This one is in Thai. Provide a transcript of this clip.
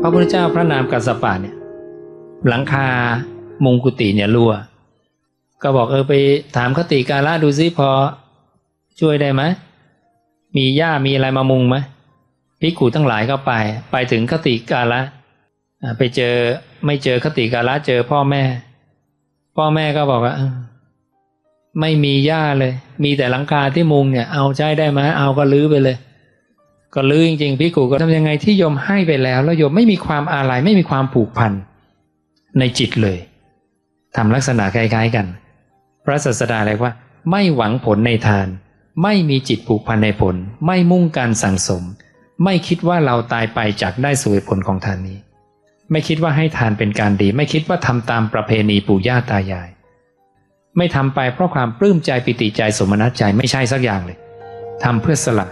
พระพุทธเจ้าพระนามกัสปะเนี่ย หลังคามุงกุฏิเนี่ยรั่ว ก็บอกเออไปถามคติกาละดูซิพอช่วยได้ไหมมีหญ้ามีอะไรมามุงไหมภิกขุทั้งหลายก็ไป ไปถึงคติกาละไปเจอไม่เจอคติกาละเจอพ่อแม่ พ่อแม่ก็บอกว่าไม่มีหญ้าเลย มีแต่หลังคาที่มุงเนี่ย เอาใช้ได้ไหมเอาก็ลื้อไปเลย ก็ลือจริงๆพี่กูก็ทำยังไงที่โยมให้ไปแล้ว แล้วโยมไม่มีความอาลัยไม่มีความผูกพันในจิตเลยทำลักษณะคล้ายๆกัน พระศาสดาเรียกว่า ไม่หวังผลในทาน ไม่มีจิตผูกพันในผล ไม่มุ่งการสั่งสม ไม่คิดว่าเราตายไปจากได้สวยผลของทานนี้ ไม่คิดว่าให้ทานเป็นการดี ไม่คิดว่าทำตามประเพณีปู่ย่าตายาย ไม่ทำไปเพราะความปลื้มใจปิติใจสมนัตใจไม่ใช่สักอย่างเลยทำเพื่อสละ